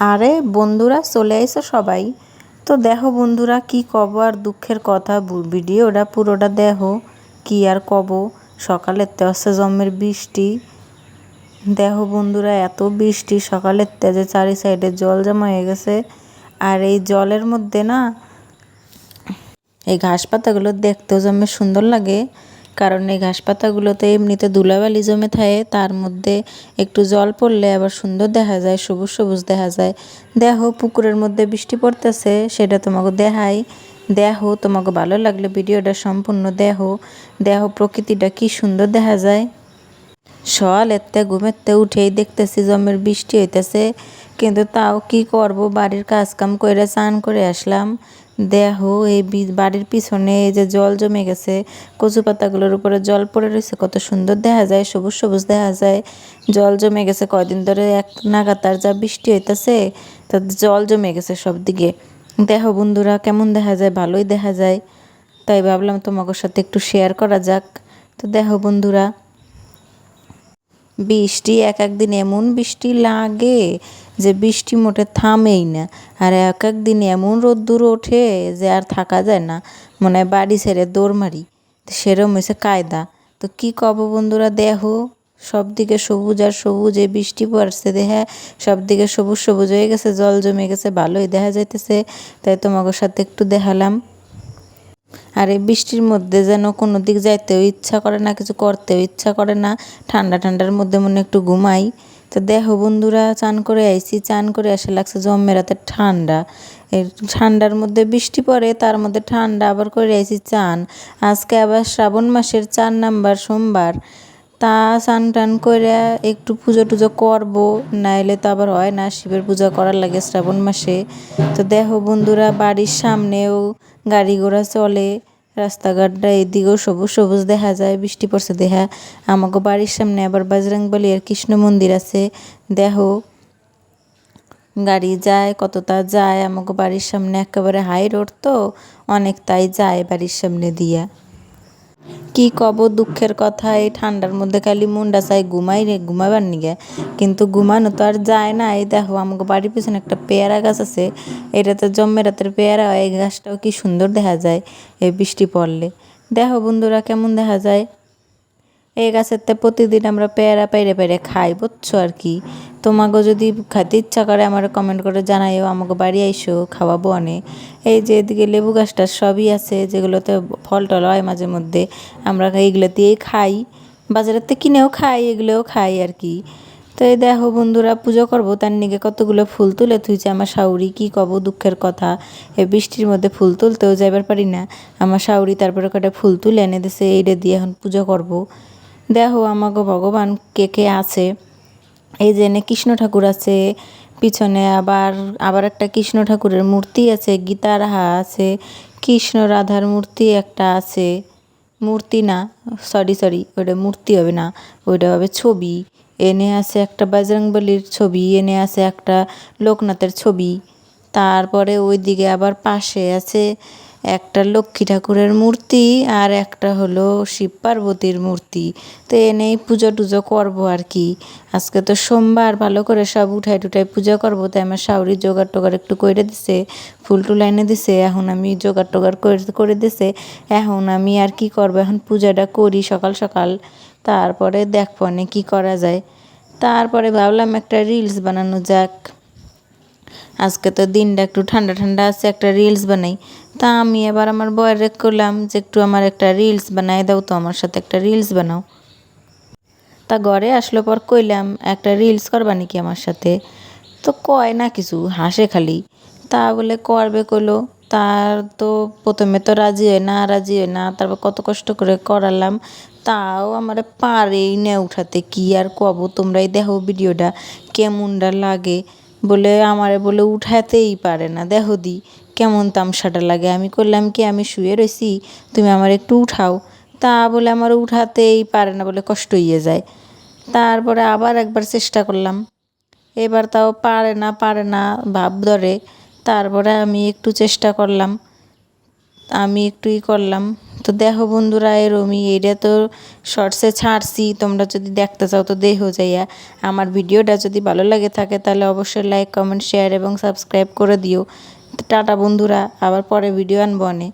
আরে বন্ধুরা চলে আইসো সবাই। তো দেখো বন্ধুরা কি কব আর দুঃখের কথা ভিডিওটা পুরোটা দেখো, কি আর কব? সকালের তে হচ্ছে জন্মের বৃষ্টি। দেখো বন্ধুরা এত বৃষ্টি সকালের তেজে চারি সাইডে জল জমা হয়ে গেছে। আর এই জলের মধ্যে না, এই ঘাস পাতাগুলো দেখতেও জমে সুন্দর লাগে। কারণ এই ঘাস পাতাগুলোতে এমনিতে ধুলাবালি জমে থাকে, তার মধ্যে একটু জল পড়লে আবার সুন্দর দেখা যায়, সবুজ সবুজ দেখা যায়। দেখো পুকুরের মধ্যে বৃষ্টি পড়তেছে, সেটা তোমাকে দেখাই। দেখো তোমাকে ভালো লাগলে ভিডিওটা সম্পূর্ণ দেখো দেখো প্রকৃতিটা কি সুন্দর দেখা যায়। সকালেতে ঘুমেতে উঠেই দেখতেছি জমের বৃষ্টি হইতেছে, কিন্তু তাও কি করব? বাড়ির কাজ কাম করে স্নান করে আসলাম। দেহ, এই বাড়ির পিছনে এই যে জল জমে গেছে কচু পাতাগুলোর উপরে জল পড়ে রয়েছে কত সুন্দর দেখা যায়, সবুজ সবুজ দেখা যায়। জল জমে গেছে কয়দিন ধরে, এক নাগাতার যা বৃষ্টি হইতেছে, তা জল জমে গেছে সব দিকে দেহ বন্ধুরা, কেমন দেখা যায়? ভালোই দেখা যায়। তাই ভাবলাম তোমাদের সাথে একটু শেয়ার করা যাক। তো দেখো বন্ধুরা বৃষ্টি, এক একদিন এমন বৃষ্টি লাগে যে বৃষ্টি মোটে থামেই না। আর এক একদিন এমন রোদ্দুর ওঠে যে আর থাকা যায় না। মনে হয় বাড়ি ছেড়ে দৌড় মারি। তো সেরম হয়েছে কায়দা। তো কি কব বন্ধুরা দেখো সব দিকে সবুজ আর সবুজ এই বৃষ্টি পড়ছে। দেখে সব দিকে সবুজ সবুজ হয়ে গেছে, জল জমে গেছে, ভালোই দেখা যাইতেছে। তাই তোমাদের সাথে একটু দেখালাম। আর এই বৃষ্টির মধ্যে যেন কোনো দিক যাইতেও ইচ্ছা করে না, কিছু করতেও ইচ্ছা করে না, ঠান্ডা ঠান্ডার মধ্যে মনে একটু ঘুমাই। তো দেখো বন্ধুরা, চান করে আইসি চান করে আসে লাগছে জমেরাতে রাতে ঠান্ডা। ঠান্ডার মধ্যে বৃষ্টি পড়ে, তার মধ্যে ঠান্ডা, আবার করে আইসি চান। আজকে আবার শ্রাবণ মাসের চার নাম্বার সোমবার। তা চান টান করে একটু পুজো টুজো করব, নাইলে তো আবার হয় না শিবের পূজা করার লাগে শ্রাবণ মাসে। তো দেখো বন্ধুরা, বাড়ির সামনেও গাড়ি ঘোড়া চলে, রাস্তাঘাটটা এদিকেও সবুজ সবুজ দেখা যায়, বৃষ্টি পড়ছে দেখা। আমাকে বাড়ির সামনে আবার বাজরাংবলী আর কৃষ্ণ মন্দির আছে। দেখো গাড়ি যায় কতটা যায় আমাকে বাড়ির সামনে একেবারে হাই রোড তো, অনেক তাই যায় বাড়ির সামনে দিয়া। কি কব দুঃখের কথা? এই ঠান্ডার মধ্যে খালি মুন্ডা চাই ঘুমাই রে, ঘুমাবার নিগে। কিন্তু ঘুমানো তো আর যায় না। এই দেখো, আমাকে বাড়ির পিছনে একটা পেয়ারা গাছ আছে। এটাতে জম্মে রাতের পেয়ারা হয়। এই গাছটাও কি সুন্দর দেখা যায় এই বৃষ্টি পড়লে। দেখো বন্ধুরা, কেমন দেখা যায়? এই গাছেরতে প্রতিদিন আমরা পেয়ারা পেরে পেরে খাই, বুঝছ আর কি? তোমাকে যদি খাইতে ইচ্ছা করে, আমার কমেন্ট করে জানাইও আমাকে বাড়ি আইসো, খাওয়াবো অনে। এই যে এদিকে লেবু গাছটা সবই আছে, যেগুলোতে ফল টল হয় মাঝে মধ্যে, আমরা এইগুলো দিয়েই খাই। বাজারের থেকে কিনেও খাই, এগুলোও খাই আর কি। তো এই দেখো বন্ধুরা, পুজো করব, তার নিগে কতগুলো ফুল তুলে থুইছে। আমার শাউরি কি কব দুঃখের কথা, এ বৃষ্টির মধ্যে ফুল তুলতেও যাইবার পারি না। আমার শাউরি তারপরে কটা ফুল তুলে এনে দিছে এইটা দিয়ে এখন পুজো করব। দেখো আমাকে ভগবান কে কে আছে। এই যে এনে কৃষ্ণ ঠাকুর আছে, পিছনে আবার আবার একটা কৃষ্ণ ঠাকুরের মূর্তি আছে গীতা রাহা আছে, কৃষ্ণ রাধার মূর্তি একটা আছে। মূর্তি না সরি সরি ওইটা মূর্তি হবে না, ওইটা হবে ছবি। এনে আছে একটা বজরংবলির ছবি, এনে আছে একটা লোকনাথের ছবি। তারপরে ওইদিকে আবার পাশে আছে একটা লক্ষ্মী ঠাকুরের মূর্তি আর একটা হলো শিব পার্বতীর মূর্তি। তো এনেই পুজো টুজো করব আর কি। আজকে তো সোমবার, ভালো করে সব উঠাই টুঠাই পুজো করব, তাই আমার শাউরি জোগাড় টোগাড় একটু করে দিছে, ফুল টুল এনে দিছে, এখন আমি জোগাড় টোগাড় করে করে দিছে, এখন আমি আর কি করব, এখন পূজাটা করি সকাল সকাল, তারপরে দেখব কি করা যায়। তারপরে ভাবলাম একটা রিলস বানানো যাক। আজকে তো দিনটা একটু ঠান্ডা ঠান্ডা আছে, একটা রিলস বানাই। তা আমি এবার আমার বয়ের করলাম যে একটু আমার একটা রিলস বানাই দাও তো, আমার সাথে একটা রিলস বানাও। তা ঘরে আসলো পর কইলাম, একটা রিলস করবা নাকি আমার সাথে? তো কয় না কিছু, হাসে খালি। তা বলে, করবে কইলো। তার তো প্রথমে তো রাজি হয় না, রাজি হয় না, তারপর কত কষ্ট করে করালাম। তাও আমার পারেই না উঠাতে, কি আর কব তোমরাই দেখো ভিডিওটা, কেমনটা লাগে। বলে, আমারে বলে উঠাতেই পারে না। দেখো দি, কেমন তামসাটা লাগে। আমি করলাম কি, আমি শুয়ে রয়েছি তুমি আমার একটু উঠাও। তা বলে, আমার উঠাতেই পারে না বলে কষ্ট হয়ে যায়। তারপরে আবার একবার চেষ্টা করলাম। এবার তাও পারে না পারে না, ভাব ধরে। তারপরে আমি একটু চেষ্টা করলাম। আমি একটু ই করলাম। তো দেখো বন্ধুরা এরমই এটা তো শর্টসে ছাড়ছি, তোমরা যদি দেখতে চাও তো দেহ যাইয়া। আমার ভিডিওটা যদি ভালো লাগে থাকে তাহলে অবশ্যই লাইক কমেন্ট শেয়ার এবং সাবস্ক্রাইব করে দিও। টাটা বন্ধুরা, আবার পরে ভিডিও আনব অনেক।